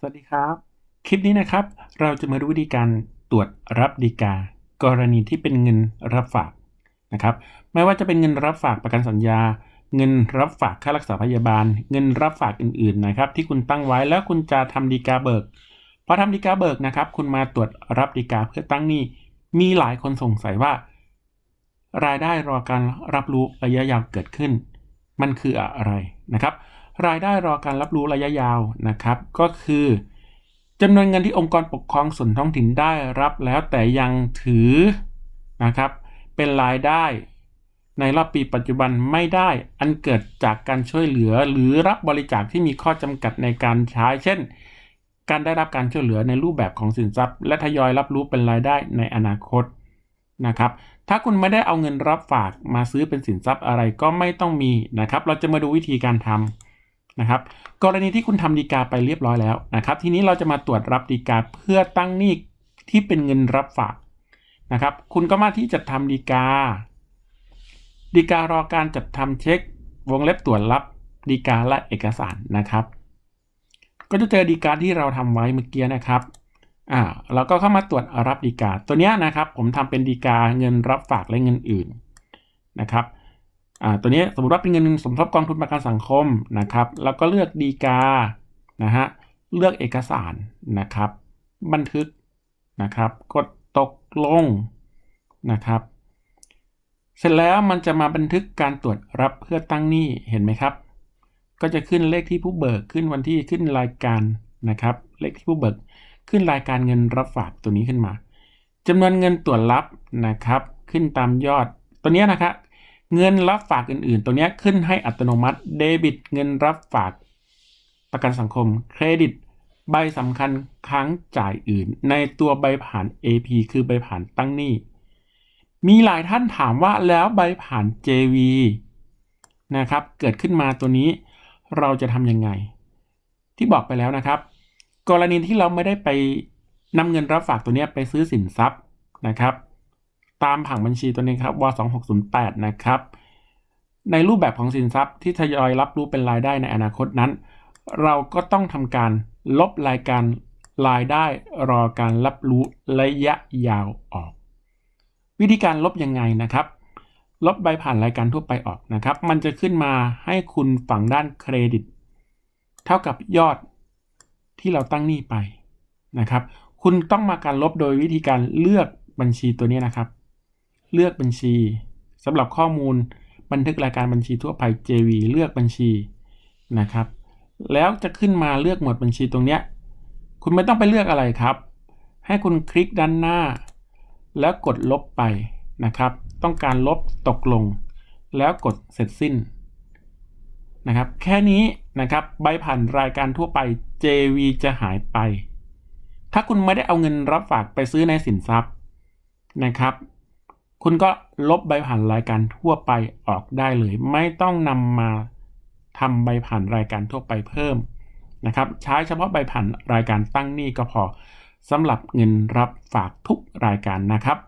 สวัสดีครับ คลิปนี้นะครับ เราจะมาดูวิธีการตรวจรับดีกา กรณีที่เป็นเงินรับฝากนะครับ ไม่ว่าจะเป็นเงินรับฝากประกันสัญญา เงินรับฝากค่ารักษาพยาบาล เงินรับฝากอื่นๆนะครับ ที่คุณตั้งไว้แล้วคุณจะทำดีกาเบิกพอทำดีกาเบิกนะครับ คุณมาตรวจรับดีกาเพื่อตั้งหนี้มีหลายคนสงสัยว่า รายได้รอการรับรู้ระยะยาวเกิดขึ้น มันคืออะไรนะครับ รายได้รอการรับรู้ระยะยาวนะครับ ก็คือจำนวนเงินที่องค์กรปกครองส่วนท้องถิ่นได้รับแล้วแต่ยังถือนะครับ เป็นรายได้ในรอบปีปัจจุบันไม่ได้อันเกิดจากการช่วยเหลือหรือรับบริจาคที่มีข้อจำกัดในการใช้ เช่น การได้รับการช่วยเหลือในรูปแบบของสินทรัพย์ และทยอยรับรู้เป็นรายได้ในอนาคตนะครับ ถ้าคุณไม่ได้เอาเงินรับฝากมาซื้อเป็นสินทรัพย์อะไรก็ไม่ต้องมีนะครับ เราจะมาดูวิธีการทำ นะครับกรณีที่คุณทำดีกาไปเรียบร้อยแล้วนะครับทีนี้เราจะมาตรวจรับดีกาเพื่อตั้งหนี้ที่เป็นเงินรับฝากนะครับคุณก็มาที่จัดทำดีกา ดีการอการจัดทำเช็ควงเล็บตรวจรับดีกาและเอกสารนะครับ ก็จะเจอดีกาที่เราทำไว้เมื่อกี้นะครับอ่าเราก็เข้ามาตรวจรับดีกา ตัวเนี้ยนะครับผมทำเป็นดีกาเงินรับฝากและเงินอื่นนะครับ อ่าตัวนี้สมมติว่าเป็นเงินสมทบกองทุนประกันสังคมนะครับ แล้วก็เลือกดีกานะฮะเลือกเอกสารนะครับ บันทึกนะครับ กดตกลงนะครับ เสร็จแล้วมันจะมาบันทึกการตรวจรับเพื่อตั้งหนี้เห็นไหมครับ ก็จะขึ้นเลขที่ผู้เบิกขึ้นวันที่ขึ้นรายการนะครับ เลขที่ผู้เบิกขึ้นรายการเงินรับฝากตัวนี้ขึ้นมาจำนวนเงินตรวจรับนะครับ ขึ้นตามยอดตัวนี้นะครับ เงินรับฝากอื่น ๆ ตัวนี้ขึ้นให้อัตโนมัติเดบิตเงินรับฝาก ประกันสังคมเครดิต ใบสำคัญค้างจ่ายอื่น ในตัวใบผ่าน AP คือใบผ่านตั้งหนี้ มีหลายท่านถามว่าแล้วใบผ่าน JV นะครับ เกิดขึ้นมาตัวนี้เราจะทำยังไง ที่บอกไปแล้วนะครับ กรณีที่เราไม่ได้ไปนำเงินรับฝากตัวนี้ไปซื้อสินทรัพย์นะครับ ตามผังบัญชีตัวนี้ครับว2608 นะครับ ในรูปแบบของสินทรัพย์ที่ทยอยรับรู้เป็นรายได้ในอนาคตนั้น เราก็ต้องทำการลบรายการรายได้รอการรับรู้ระยะยาวออก วิธีการลบยังไงนะครับ ลบใบผ่านรายการทั่วไปออกนะครับ มันจะขึ้นมาให้คุณฝั่งด้านเครดิต เท่ากับยอดที่เราตั้งหนี้ไปนะครับ คุณต้องมาการลบโดยวิธีการเลือกบัญชีตัวนี้นะครับ เลือกบัญชีสำหรับข้อมูลบันทึกรายการบัญชีทั่วไป JV เลือกบัญชีนะครับ แล้วจะขึ้นมาเลือกหมวดบัญชีตรงเนี้ยคุณไม่ต้องไปเลือกอะไรครับ ให้คุณคลิกด้านหน้า แล้วกดลบไปนะครับ ต้องการลบตกลง แล้วกดเสร็จสิ้นนะครับ แค่นี้นะครับใบผ่านรายการทั่วไป JV จะหายไป ถ้าคุณไม่ได้เอาเงินรับฝากไปซื้อในสินทรัพย์นะครับ คุณก็ลบใบผ่านรายการทั่วไปออกได้เลย ไม่ต้องนำมาทำใบผ่านรายการทั่วไปเพิ่มนะครับใช้เฉพาะใบผ่านรายการตั้งหนี้ก็พอสำหรับเงินรับฝากทุกรายการนะครับ